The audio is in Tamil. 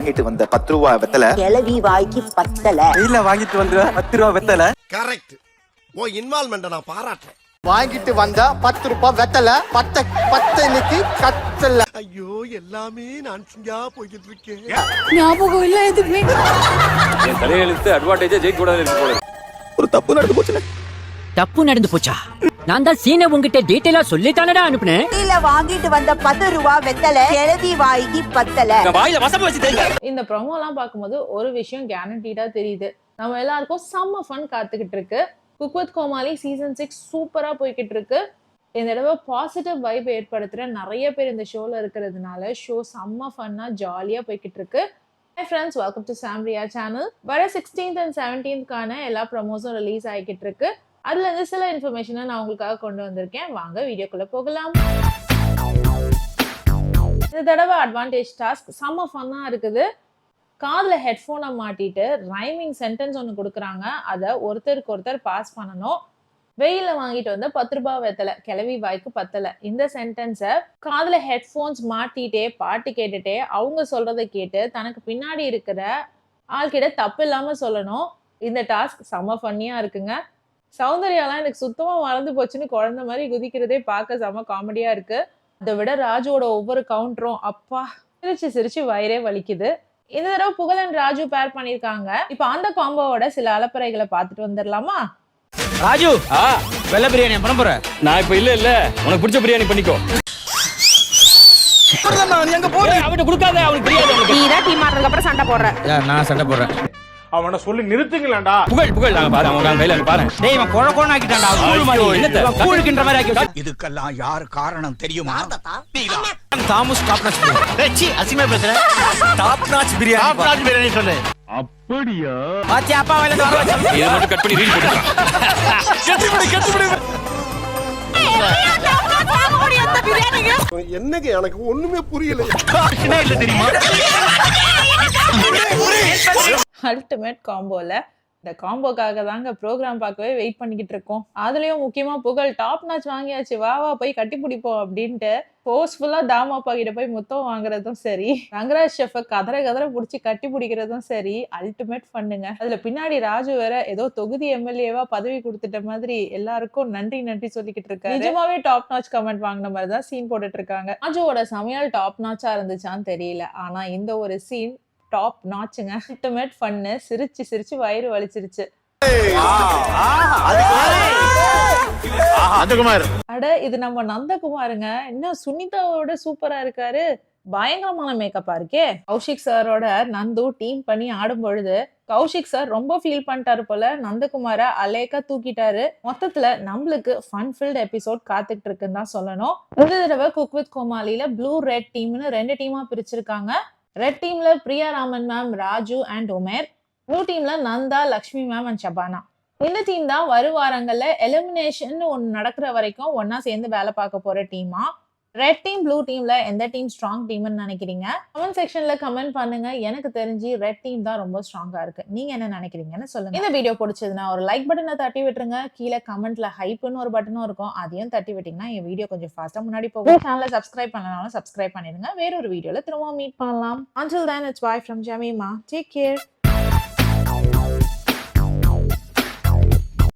வாங்கிட்டு வந்த பத்து ரூபா வெத்தல. கிளவி வாய்க்கு பத்தல. வெயில வாங்கிட்டு வந்து பத்து ரூபா வெத்தல. கரெக்ட். உன் இன்வால்மெண்ட்டை நான் பாராட்டுறேன். வாங்கிட்டு வந்த பத்து ரூபாய் வெத்தல. பத்த பத்தனைக்கு கத்தல ஐயோ எல்லாமே நான் சிங்கா போய்கிட்டு இருக்கேன். ஞாபகம் இல்ல எதுவுமே என் தலையெழுத்து அட்வான்டேஜா ஜெயிக்க கூடாது ஒரு தப்பு நடந்து போச்சுல. தப்பு நடந்து போச்சா? நான் தான் சீனை உங்ககிட்ட டீட்டெயிலா சொல்லித்தானடா அனுப்புனேன் கீழ வாங்கிட்டு வந்த பத்து ரூபா வெத்தல கிளவி வாய்க்கு பத்தல. வாயில வசம் வச்சு தேங்க இந்த ப்ரொமோலாம் பார்க்கும்போது ஒரு விஷயம் கேரண்டீடா தெரியுது. நம்ம எல்லாருக்கும் செம்ம ஃபன் காத்துக்கிட்டு இருக்கு. Cook with Comali season six சூப்பரா போய்கிட்டு இருக்கு. இந்த தடவை பாசிட்டிவ் வைப் ஏற்படுத்துற நிறைய பேர் இந்த ஷோல இருக்கிறதுனால ஷோ செம்ம ஃபன்னா ஜாலியா போய்கிட்டு இருக்கு. Hi friends welcome to Samriya channel வர சிக்ஸ்டீன்த் அண்ட் செவன்டீன்த்கான எல்லா ப்ரமோஸும் ரிலீஸ் ஆகிக்கிட்டு இருக்கு. அதுல இருந்து சில இன்ஃபர்மேஷனை நான் உங்களுக்காக கொண்டு வந்திருக்கேன். வாங்க வீடியோக்குள்ள போகலாம். இந்த தடவை அட்வான்டேஜ் டாஸ்க் செம்ம ஃபன்னாக இருக்குது. காதில் ஹெட்ஃபோனை மாட்டிட்டு ரைமிங் சென்டென்ஸ் ஒன்று கொடுக்குறாங்க. அதை ஒருத்தருக்கு ஒருத்தர் பாஸ் பண்ணணும். வெயில வாங்கிட்டு வந்து பத்து ரூபாய் வெத்தலை. கிளவி வாய்க்கு பத்தலை. இந்த சென்டென்ஸை காதில் ஹெட்ஃபோன்ஸ் மாட்டிட்டே பாட்டு கேட்டுட்டே அவங்க சொல்கிறத கேட்டு தனக்கு பின்னாடி இருக்கிற ஆள்கிட்ட தப்பு இல்லாமல் சொல்லணும். இந்த டாஸ்க் செம்ம ஃபன்னியாக இருக்குங்க. சௌந்தர்யாலாம் எனக்கு சுத்தமாக மறந்து போச்சுன்னு குழந்தை மாதிரி குதிக்கிறதே பார்க்க செம்ம காமெடியாக இருக்கு. அதை விட ராஜுவோட ஒவ்வொரு கவுண்டரும் அப்பா சிரிச்சு சிரிச்சு வயிறே வலிக்குது. இந்த தடவை புகழன் ராஜு பேர் பண்ணியிருக்காங்க. இப்போ அந்த காம்போவோட சில அலப்பறைகளை பார்த்துட்டு வந்துடலாமா? ராஜு! ஆ. வெள்ள பிரியாணி பண்ண போற. நான் இப்ப இல்ல இல்ல. உனக்கு பிடிச்ச பிரியாணி பண்ணிக்கோ. எங்க போற அவன்கிட்ட கொடுக்காத அவனுக்கு அவனுக்கு நீ தான் டீம் ஆடுறதுக்கு அப்புறம் சண்டை போடுற. நான் சண்டை போடுறேன். அவனை சொல்லி நிறுத்துங்களேன்டா புகழ் புகழ் நாங்க பாரு அவங்க கையில பாரு டேய் இவன் கொழ கொழ ஆக்கிட்டான்டா கூழ் மாதிரி? கூழுக்கின்ற ஆக்கி. இதுக்கெல்லாம் யார் காரணம் தெரியுமா Thomas top notch biryani Asima பேசுற top notch biryani top notch biryani சொல்லு அப்படியா பாத்தி அப்பா வேலை வர வச்சா இதை மட்டும் கட் பண்ணி ரீல் போட்டுக்கலாம் கெட்டுபிடி கெட்டுபிடி என்னங்க எனக்கு ஒண்ணுமே புரியல இல்ல தெரியுமா அல்டிமேட் காம்போல இந்த காம்போக்காக தாங்க ப்ரோக்ராம் பார்க்கவே வெயிட் பண்ணிக்கிட்டு இருக்கோம். அதுலயும் முக்கியமா புகழ் டாப் நாச் வாங்கியாச்சு. வா வா போய் கட்டி பிடிப்போம் அப்படின்ட்டு ஃபோர்ஸ்ஃபுல்லா தாமாப்பா கிட்ட போய் முத்தம் வாங்குறதும் சரி ரங்கராஜ் ஷெஃப கதற கதற பிடிச்சி கட்டி பிடிக்கிறதும் சரி அல்டிமேட் பண்ணுங்க அதுல பின்னாடி ராஜு வேற ஏதோ தொகுதி எம்எல்ஏவா பதவி கொடுத்துட்ட மாதிரி எல்லாருக்கும் நன்றி நன்றி சொல்லிக்கிட்டு இருக்காரு. நிஜமாவே டாப் நாச் கமெண்ட் வாங்கின மாதிரி தான் சீன் போட்டுட்டு இருக்காங்க. ராஜுவோட சமையல் டாப் நாச்சா இருந்துச்சான்னு தெரியல. ஆனா இந்த ஒரு சீன் டாப் நாச்சுங்க அல்டிமேட் ஃபன்னு சிரிச்சு சிரிச்சு வயிறு வலிச்சிருச்சு. அட இது நம்ம நந்தகுமாருங்க. இன்னும் சுனிதாவோட சூப்பரா இருக்காரு. பயங்கரமான மேக்கப்பா இருக்கே. கௌஷிக் சாரோட நந்து டீம் பண்ணி ஆடும் பொழுது கௌஷிக் சார் ரொம்ப ஃபீல் பண்ணிட்டாரு போல நந்தகுமார அலேக்கா தூக்கிட்டாரு. மொத்தத்துல நம்மளுக்கு ஃபன் ஃபில்ட் எபிசோட் காத்துட்டு இருக்குன்னு தான் சொல்லணும். இந்த தடவை குக் வித் கோமாளியில ப்ளூ ரெட் டீம்னு ரெண்டு டீமா பிரிச்சிருக்காங்க. ரெட் டீம்ல Priya Raman ma'am Raju and Umair. Blue டீம்ல நந்தா லக்ஷ்மி மேம் அண்ட் ஷபானா இந்த டீம் தான் வரும் வாரங்கள்ல எலிமினேஷன் ஒன்று நடக்கிற வரைக்கும் ஒன்றா சேர்ந்து வேலை பார்க்க போற டீமா ரெட் டீம் ப்ளூ டீம்ல எந்த டீம் ஸ்ட்ராங் டீம்னு நினைக்கிறீங்க? கமெண்ட் செக்ஷன்ல கமெண்ட் பண்ணுங்க. எனக்கு தெரிஞ்சு ரெட் டீம் தான் ரொம்ப ஸ்ட்ராங்கா இருக்கு. நீங்க என்ன நினைக்கிறீங்கன்னு சொல்லுங்க. இந்த வீடியோ பிடிச்சதுன்னா ஒரு லைக் பட்டனை தட்டி விட்டுருங்க. கீழே கமெண்ட்ல ஹைப்னு ஒரு பட்டனும் இருக்கும். அதையும் தட்டி விட்டீங்கன்னா என் வீடியோ கொஞ்சம் ஃபாஸ்டா முன்னாடி போகும். சேனலை சப்ஸ்கிரைப் பண்ணனாலும் சப்ஸ்கிரைப் பண்ணிடுங்க. வேற ஒரு வீடியோல திரும்ப மீட் பண்ணலாம். Until then it's bye from Jamima take care.